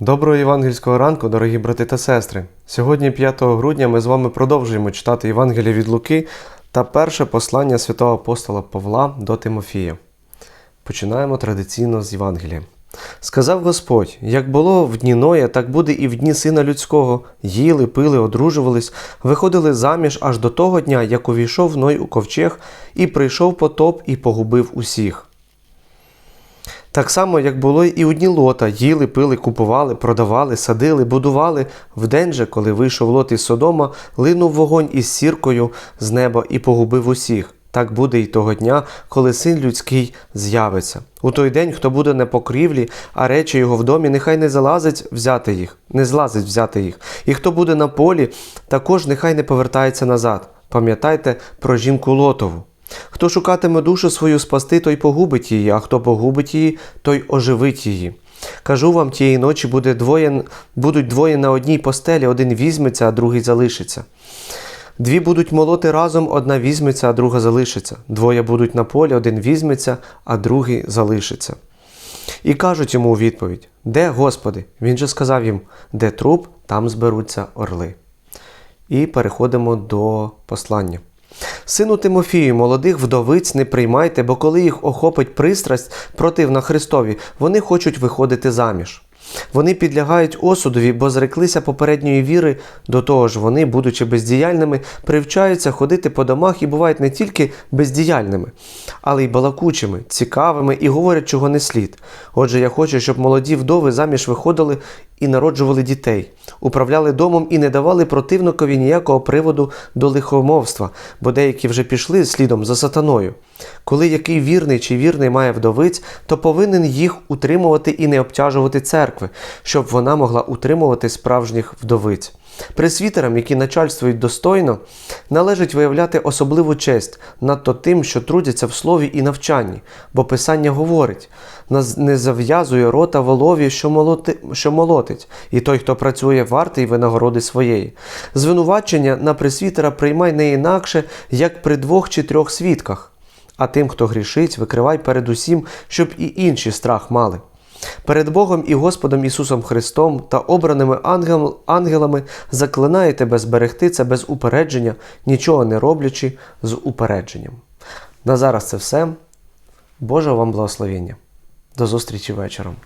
Доброго євангельського ранку, дорогі брати та сестри. Сьогодні, 5 грудня, ми з вами продовжуємо читати Євангеліє від Луки та перше послання святого апостола Павла до Тимофія. Починаємо традиційно з Євангелія. Сказав Господь: як було в дні Ноя, так буде і в дні сина людського. Їли, пили, одружувались, виходили заміж аж до того дня, як увійшов Ной у ковчег, і прийшов потоп і погубив усіх. Так само, як було і у дні лота, їли, пили, купували, продавали, садили, будували. Вдень же, коли вийшов лот із Содома, линув вогонь із сіркою з неба і погубив усіх. Так буде й того дня, коли син людський з'явиться. У той день, хто буде на покрівлі, а речі його в домі, нехай не залазить взяти їх, не злазить взяти їх. І хто буде на полі, також нехай не повертається назад. Пам'ятайте про жінку Лотову. Хто шукатиме душу свою спасти, той погубить її, а хто погубить її, той оживить її. Кажу вам, тієї ночі буде двоє, будуть двоє на одній постелі, один візьметься, а другий залишиться. Дві будуть молоти разом, одна візьметься, а друга залишиться. Двоє будуть на полі, один візьметься, а другий залишиться. І кажуть йому у відповідь: Де Господи? Він же сказав їм: де труп, там зберуться орли. І переходимо до послання. Сину Тимофію, молодих вдовиць не приймайте, бо коли їх охопить пристрасть противна Христові, вони хочуть виходити заміж. Вони підлягають осудові, бо зреклися попередньої віри, до того ж вони, будучи бездіяльними, привчаються ходити по домах і бувають не тільки бездіяльними, але й балакучими, цікавими і говорять, чого не слід. Отже, я хочу, щоб молоді вдови заміж виходили і народжували дітей, управляли домом і не давали противникові ніякого приводу до лихомовства, бо деякі вже пішли слідом за сатаною. Коли який вірний чи вірний має вдовиць, то повинен їх утримувати і не обтяжувати церкви, щоб вона могла утримувати справжніх вдовиць. Пресвітерам, які начальствують достойно, належить виявляти особливу честь надто тим, що трудяться в слові і навчанні, бо Писання говорить: не зав'язує рота волові, що, молоти, що молотить, і той, хто працює, вартий винагороди своєї. Звинувачення на пресвітера приймай не інакше, як при двох чи трьох свідках. А тим, хто грішить, викривай перед усім, щоб і інші страх мали. Перед Богом і Господом Ісусом Христом та обраними ангел, ангелами заклинає тебе зберегти це без упередження, нічого не роблячи з упередженням. На зараз це все. Боже вам благословення. До зустрічі вечором.